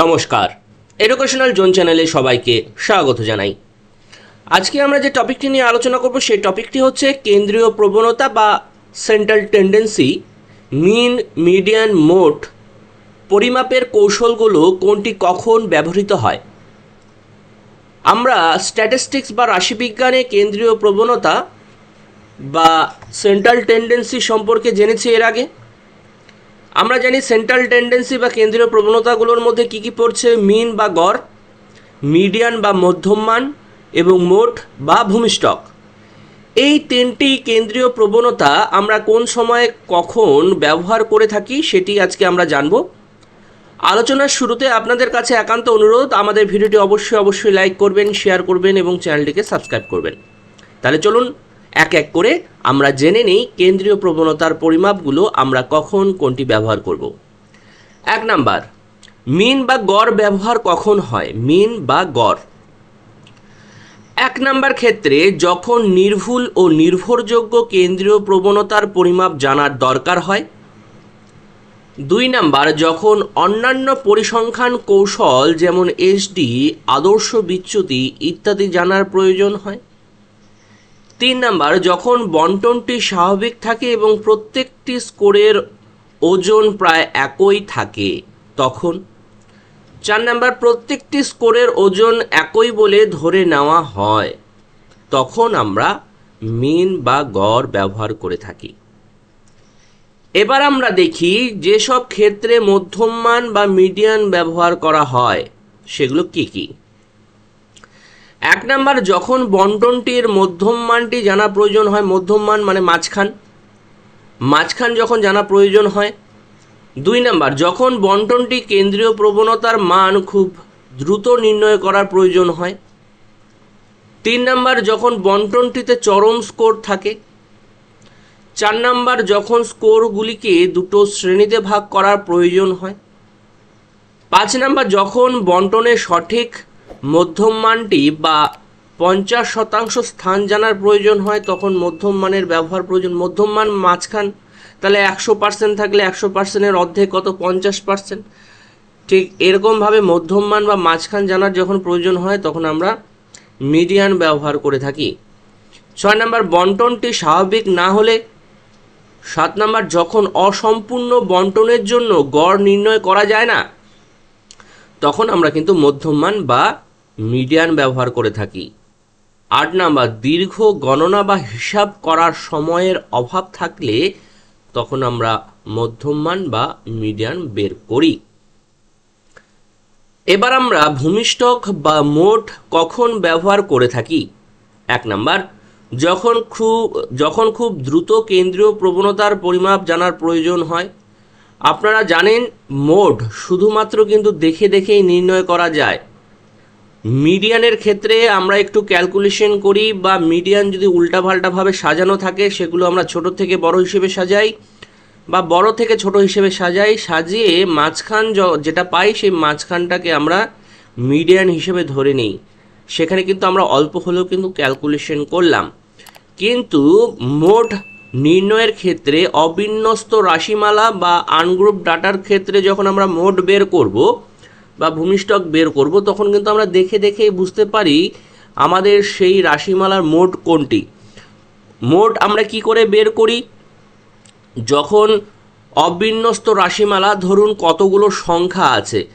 নমস্কার। Educational zone চ্যানেলে সবাইকে স্বাগত জানাই। আজকে আমরা যে টপিকটি নিয়ে আলোচনা করব, সেই টপিকটি হচ্ছে কেন্দ্রীয় প্রবণতা বা সেন্ট্রাল টেন্ডেন্সি মিন মিডিয়ান মোট পরিমাপের কৌশলগুলো কোনটি কখন ব্যবহৃত হয়। আমরা স্ট্যাটিস্টিক্স বা রাশিবিজ্ঞানে কেন্দ্রীয় প্রবণতা বা সেন্ট্রাল টেন্ডেন্সি সম্পর্কে জেনেছি এর আগে। আমরা জানি সেন্ট্রাল টেন্ডেন্সি বা কেন্দ্রীয় প্রবণতাগুলোর মধ্যে কী কী পড়ছে? মিন বা গড় মিডিয়ান বা মধ্যমমান এবং মোট বা ভূমিস্টক এই তিনটি কেন্দ্রীয় প্রবণতা আমরা কোন সময়ে কখন ব্যবহার করে থাকি সেটি আজকে আমরা জানব। আলোচনার শুরুতে আপনাদের কাছে একান্ত অনুরোধ, আমাদের ভিডিওটি অবশ্যই অবশ্যই লাইক করবেন শেয়ার করবেন, এবং চ্যানেলটিকে সাবস্ক্রাইব করবেন। তাহলে চলুন এক এক করে আমরা জেনে নিই কেন্দ্রীয় প্রবণতার পরিমাপগুলো আমরা কখন কোনটি ব্যবহার করব। এক নাম্বার, মিন বা গড় ব্যবহার কখন হয়? মিন বা গড়। এক নাম্বার ক্ষেত্রে যখন নির্ভুল ও নির্ভরযোগ্য কেন্দ্রীয় প্রবণতার পরিমাপ জানার দরকার হয়। দুই নাম্বার, যখন অন্যান্য পরিসংখ্যান কৌশল যেমন এসডি আদর্শ বিচ্যুতি ইত্যাদি জানার প্রয়োজন হয়। তিন নাম্বার, যখন বন্টনটি স্বাভাবিক থাকে এবং প্রত্যেকটি স্কোরের ওজন প্রায় একই থাকে, তখন চার নাম্বার, প্রত্যেকটি স্কোরের ওজন একই বলে ধরে নেওয়া হয়, তখন আমরা মিন বা গড় ব্যবহার করে থাকি। এবার আমরা দেখি যেসব ক্ষেত্রে মধ্যমমান বা মিডিয়ান ব্যবহার করা হয়, সেগুলো কি কী? এক নাম্বার, যখন বন্টনটির মধ্যম মানটি জানা প্রয়োজন হয় মধ্যম মান মানে মাঝখান মাঝখান যখন জানা প্রয়োজন হয়। দুই নাম্বার, যখন বন্টনটি কেন্দ্রীয় প্রবণতার মান খুব দ্রুত নির্ণয় করার প্রয়োজন হয়। তিন নাম্বার, যখন বন্টনটিতে চরম স্কোর থাকে। চার নাম্বার, যখন স্কোরগুলিকে দুটো শ্রেণীতে ভাগ করার প্রয়োজন হয়। পাঁচ নাম্বার, যখন বন্টনে সঠিক মধ্যম মানটি বা পঞ্চাশ শতাংশ স্থান জানার প্রয়োজন হয়, তখন মধ্যম মানের ব্যবহার প্রয়োজন। মধ্যম মান মাঝখান, তাহলে একশো পার্সেন্ট থাকলে একশো পার্সেন্টের অর্ধেক, কত? পঞ্চাশ পার্সেন্ট। ঠিক এরকমভাবে মধ্যম মান বা মাঝখান জানার যখন প্রয়োজন হয়, তখন আমরা মিডিয়ান ব্যবহার করে থাকি। ছয় নম্বর, বন্টনটি স্বাভাবিক না হলে। সাত নম্বর, যখন অসম্পূর্ণ বন্টনের জন্য গড় নির্ণয় করা যায় না, তখন আমরা কিন্তু মধ্যমান বা মিডিয়ান ব্যবহার করে থাকি। আট নাম্বার, দীর্ঘ গণনা বা হিসাব করার সময়ের অভাব থাকলে তখন আমরা মধ্যমান বা মিডিয়ান বের করি। এবার আমরা ভূমিষ্ঠক বা মোট কখন ব্যবহার করে থাকি? এক নাম্বার, যখন খুব যখন খুব দ্রুত কেন্দ্রীয় প্রবণতার পরিমাপ জানার প্রয়োজন হয়। আপনারা জানেন মোড শুধুমাত্র কিন্তু দেখে দেখেই নির্ণয় করা যায়। মিডিয়ানের ক্ষেত্রে আমরা একটু ক্যালকুলেশন করি বা মিডিয়ান যদি উল্টাপাল্টাভাবে সাজানো থাকে, সেগুলো আমরা ছোট থেকে বড় হিসেবে সাজাই বা বড় থেকে ছোট হিসেবে সাজাই, সাজিয়ে মাঝখান যেটা পাই সেই মাঝখানটাকে আমরা মিডিয়ান হিসেবে ধরে নিই। সেখানে কিন্তু আমরা অল্প হলেও কিন্তু ক্যালকুলেশন করলাম। কিন্তু মোট নির্ণয়ের ক্ষেত্রে অবিন্যস্ত রাশিমালা বা আনগ্রুপ ডাটার ক্ষেত্রে যখন আমরা মোট বের করব বা ভূমিষ্ঠক বের করব, তখন কিন্তু আমরা দেখে দেখে বুঝতে পারি আমাদের সেই রাশিমালার মোট কোনটি। মোট আমরা কি করে বের করি? যখন অবিন্যস্ত রাশিমালা, ধরুন কতগুলো সংখ্যা আছে।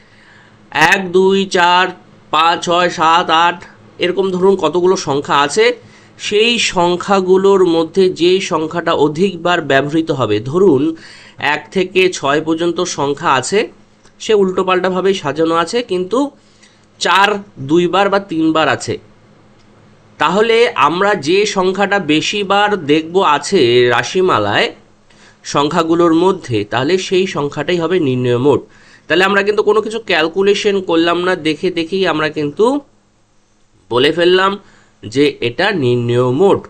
এক, দুই, চার, পাঁচ, ছয়, সাত, আট, এরকম ধরুন কতগুলো সংখ্যা আছে। সেই সংখ্যাগুলোর মধ্যে যে সংখ্যাটা অধিকবার ব্যবহৃত হবে, ধরুন এক থেকে ছয় পর্যন্ত সংখ্যা আছে। সে উল্টোপাল্টাভাবেই সাজানো আছে, কিন্তু চার, দুইবার বা তিনবার আছে। তাহলে আমরা যে সংখ্যাটা বেশিবার দেখব আছে রাশিমালায়, সংখ্যাগুলোর মধ্যে, তাহলে সেই সংখ্যাটাই হবে নির্ণয় মোট তাহলে আমরা কিন্তু কোনো কিছু ক্যালকুলেশন করলাম না, দেখে দেখেই আমরা কিন্তু বলে ফেললাম যে এটা নির্ণয় মোট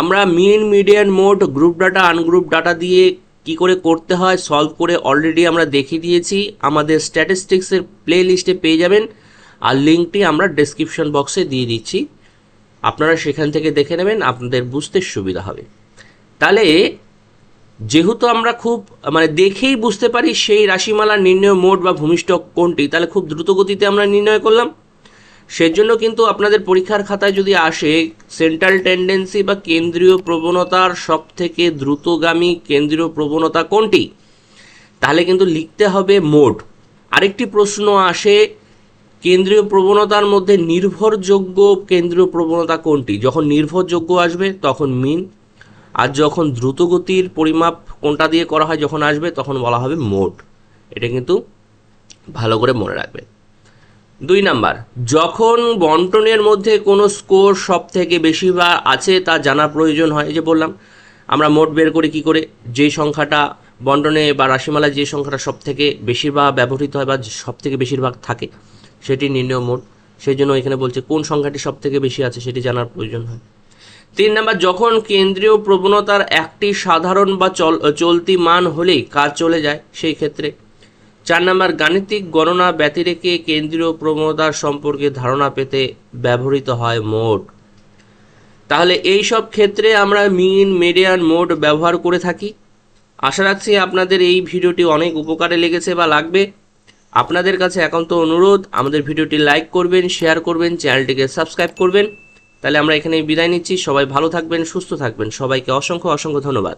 আমরা mean median mode group data ungroup data দিয়ে কি করে করতে হয় সলভ করে অলরেডি আমরা দেখিয়ে দিয়েছি। আমাদের স্ট্যাটিস্টিক্সের প্লে লিস্টে পেয়ে যাবেন। আর লিঙ্কটি আমরা ডেসক্রিপশন বক্সে দিয়ে দিচ্ছি। আপনারা সেখান থেকে দেখে নেবেন, আপনাদের বুঝতে সুবিধা হবে। তাহলে, যেহেতু আমরা খুব মানে দেখেই বুঝতে পারি সেই রাশিমালার নির্ণয় মোড বা ভূমিষ্ঠক কোনটি, তাহলে খুব দ্রুত গতিতে আমরা নির্ণয় করলাম। সেজন্য কিন্তু আপনাদের পরীক্ষার খাতায় যদি আসে সেন্ট্রাল টেন্ডেন্সি বা কেন্দ্রীয় প্রবণতার সব থেকে দ্রুতগামী কেন্দ্রীয় প্রবণতা কোনটি? তাহলে কিন্তু লিখতে হবে মোড আরেকটি প্রশ্ন আসে, কেন্দ্রীয় প্রবণতার মধ্যে নির্ভরযোগ্য কেন্দ্রীয় প্রবণতা কোনটি? যখন নির্ভরযোগ্য আসবে, তখন মিন আর যখন দ্রুতগতির পরিমাপ কোনটা দিয়ে করা হয়, যখন আসবে, তখন বলা হবে মোড এটা কিন্তু ভালো করে মনে রাখবে দুই নাম্বার, যখন বন্টনের মধ্যে কোনো স্কোর সব থেকে বেশি বা আছে তা জানা প্রয়োজন হয় যে বললাম, আমরা মোট বের করি কি করে? যে সংখ্যাটা বন্টনে বা রাশিমালায় যে সংখ্যাটা সব থেকে বেশিরভাগ ব্যবহৃত হয় বা সব থেকে বেশিরভাগ থাকে, সেটি নির্ণয় মোট। সেই জন্য এখানে বলছে কোন সংখ্যাটি সব থেকে বেশি আছে সেটি জানার প্রয়োজন হয়। তিন নাম্বার, যখন কেন্দ্রীয় প্রবণতার একটি সাধারণ বা চল, চলতি মান হলেই কাজ চলে যায়, সেই ক্ষেত্রে চার নাম্বার, গাণিতিক গণনা ব্যতিরেকে কেন্দ্রীয় প্রবণতার সম্পর্কে ধারণা পেতে ব্যবহৃত হয় মোড। তাহলে এই সব ক্ষেত্রে আমরা মিন, মিডিয়ান মোড ব্যবহার করে থাকি। আশা রাখছি আপনাদের এই ভিডিওটি অনেক উপকারে লেগেছে বা লাগবে। আপনাদের কাছে একান্ত অনুরোধ, আমাদের ভিডিওটি লাইক করবেন, শেয়ার করবেন, চ্যানেলটিকে সাবস্ক্রাইব করবেন। তাহলে আমরা এখানে বিদায় নিচ্ছি। সবাই ভালো থাকবেন, সুস্থ থাকবেন। সবাইকে অসংখ্য অসংখ্য ধন্যবাদ।